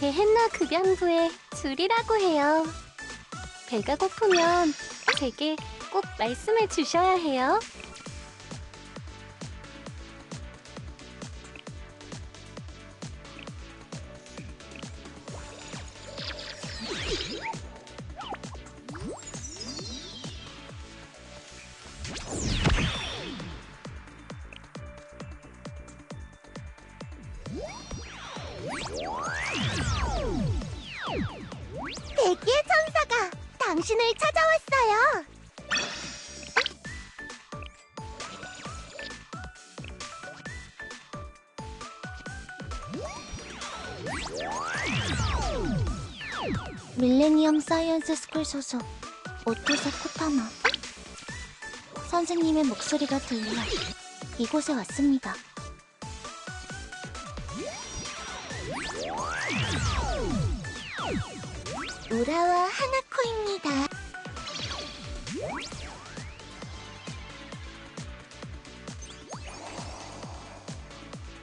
베헨나 급양부의 줄이라고 해요. 배가 고프면 제게 꼭 말씀해 주셔야 해요. 당신을 찾아왔어요. 밀레니엄 사이언스 스쿨 소속 오토세 코타마 선생님의 목소리가 들려 이곳에 왔습니다. 우라와 하나코 입니다.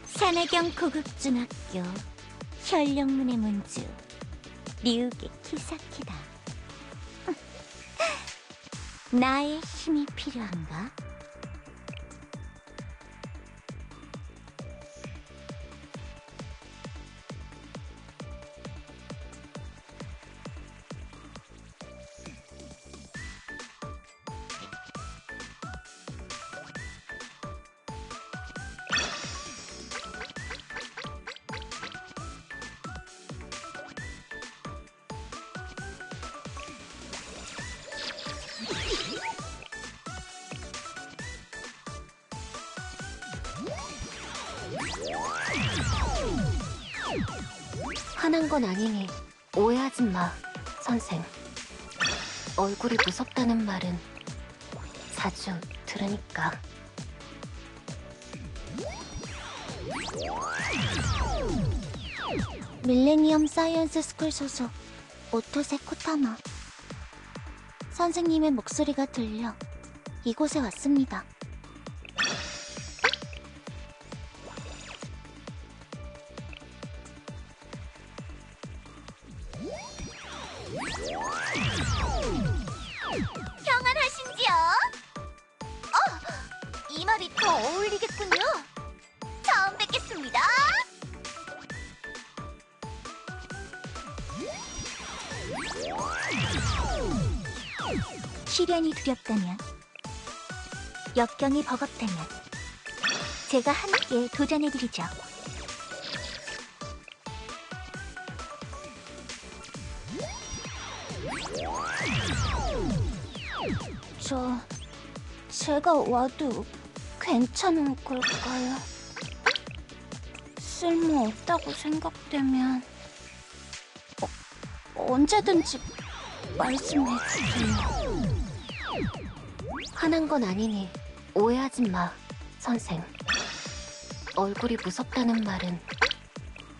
산해경 고급중학교 현령문의 문주 리우게 키사키다. 나의 힘이 필요한가? 건 아니니 오해하지 마, 선생. 얼굴이 무섭다는 말은 자주 들으니까. 밀레니엄 사이언스 스쿨 소속 오토세 코타마 선생님의 목소리가 들려 이곳에 왔습니다. 평안하신지요? 어, 이 말이 더 어울리겠군요. 처음 뵙겠습니다. 시련이 두렵다면, 역경이 버겁다면, 제가 함께 도전해드리죠. 저, 제가 와도 괜찮은 걸까요? 쓸모없다고 생각되면, 어, 언제든지 말씀해 주세요. 화난 건 아니니 오해하지 마, 선생. 얼굴이 무섭다는 말은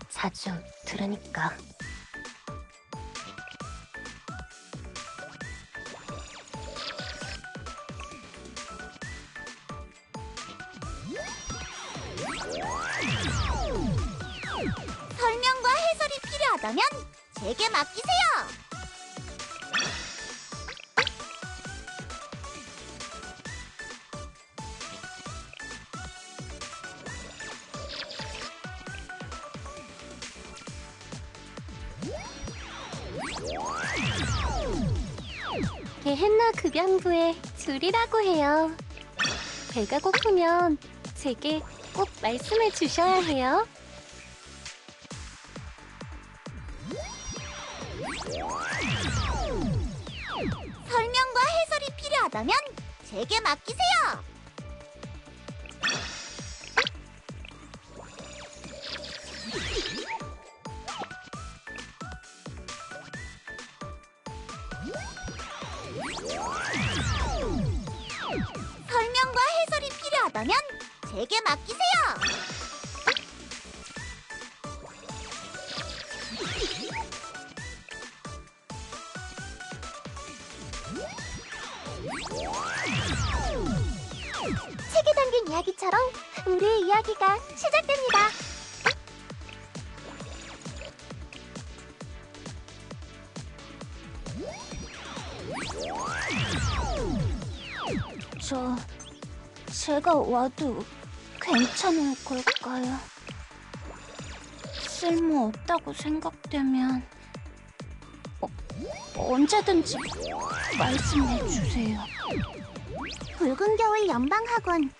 자주 들으니까. 필요하다면 제게 맡기세요. 게헨나 급양부의 줄이라고 해요. 배가 고프면 제게 꼭 말씀해 주셔야 해요. 설명과 해설이 필요하다면 제게 맡기세요. 설명과 해설이 필요하다면 제게 맡기세요. 펼쳐진 이야기처럼 우리의 이야기가 시작됩니다. 저... 제가 와도 괜찮을 걸까요? 쓸모없다고 생각되면 어, 언제든지 말씀해주세요. 붉은 겨울 연방학원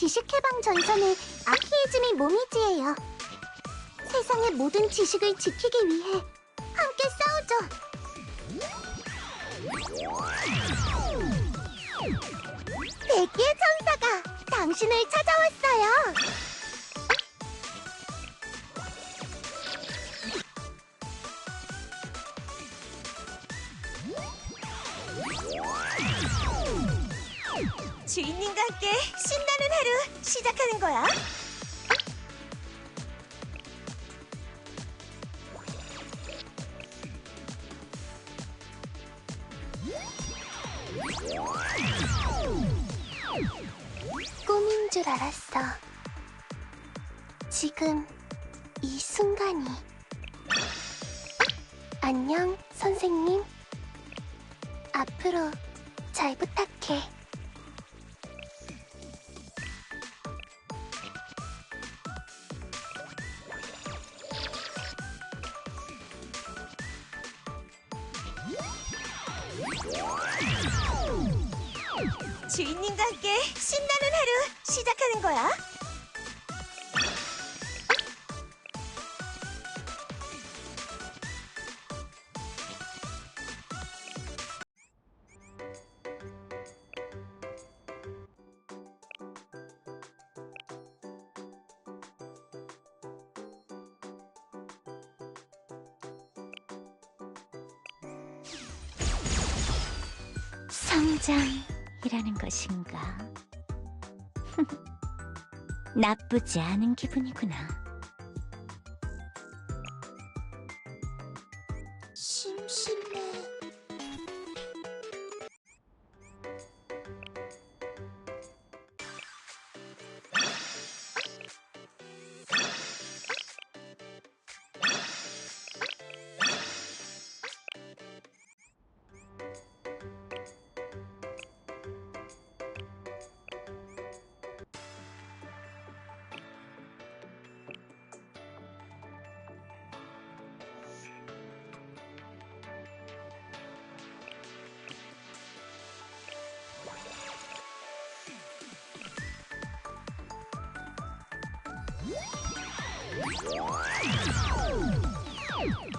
지식해방 전선의 아키이즈미 모미지예요. 세상의 모든 지식을 지키기 위해 함께 싸우죠. 백기의 천사가 당신을 찾아왔어요. 주인님과 함께 신나는 하루 시작하는 거야. 꿈인 줄 알았어. 지금 이 순간이. 안녕, 선생님. 앞으로 잘 부탁해. 시작하는 거야. 성장이라는 것인가? 나쁘지 않은 기분이구나.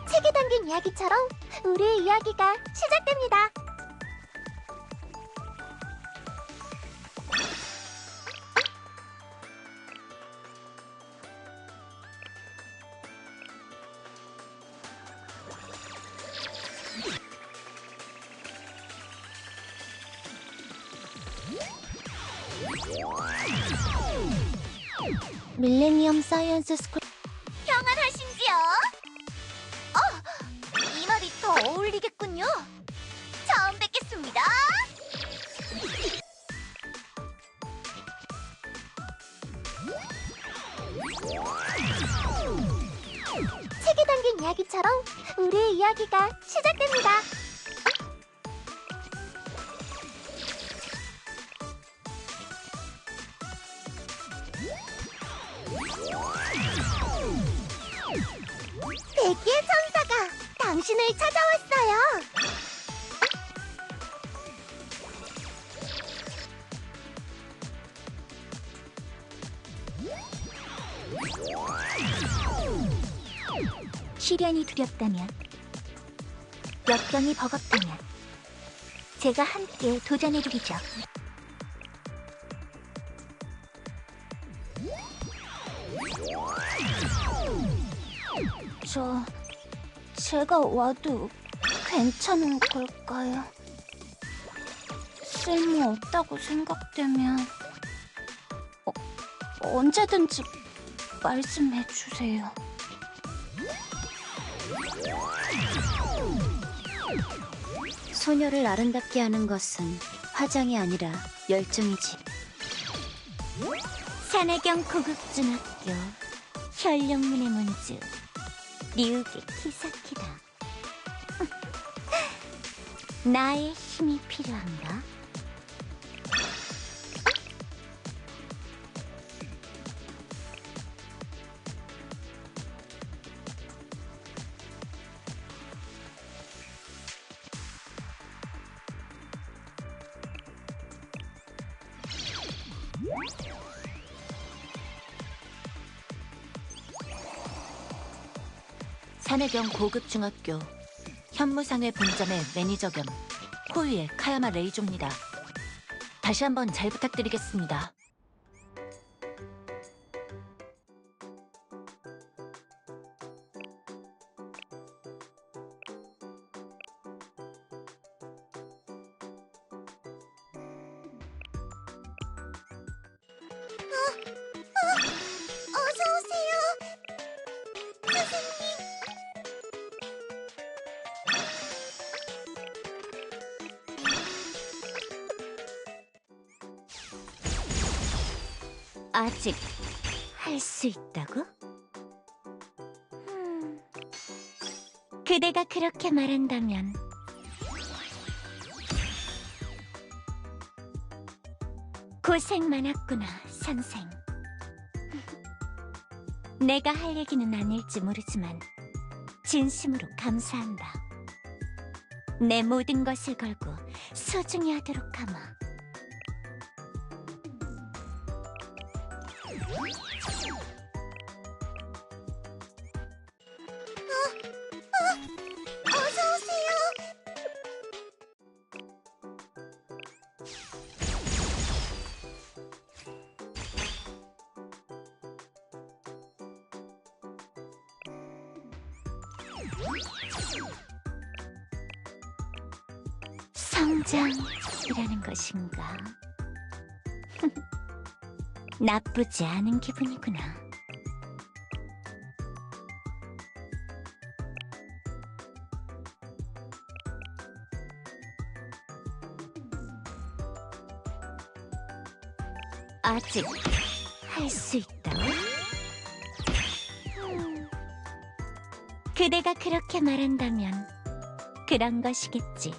책에 담긴 이야기처럼 우리의 이야기가 시작됩니다. 밀레니엄 사이언스 스쿨 평안하신지요? 어, 이 말이 더 어울리겠군요. 처음 뵙겠습니다. 책에 담긴 이야기처럼 우리의 이야기가 시작됩니다. 백기의 천사가 당신을 찾아왔어요. 시련이 두렵다면 역경이 버겁다면 제가 함께 도전해드리죠. 저 제가 와도 괜찮은 걸까요? 쓸모 없다고 생각되면 어, 언제든지 말씀해 주세요. 소녀를 아름답게 하는 것은 화장이 아니라 열정이지. 산해경 고급중학교 현령문의 문주 리우게 키사키다. 나의 힘이 필요한가? 산해경 고급 중학교 현무상회 본점의 매니저 겸 코위의 카야마 레이조입니다. 다시 한번 잘 부탁드리겠습니다. 아직 할 수 있다고? 음, 그대가 그렇게 말한다면 고생 많았구나, 선생. 내가 할 얘기는 아닐지 모르지만 진심으로 감사한다. 내 모든 것을 걸고 소중히 하도록 하마. 성장이라는 것인가? 나쁘지 않은 기분이구나. 아직 할 수 있다. 음, 그대가 그렇게 말한다면 그런 것이겠지.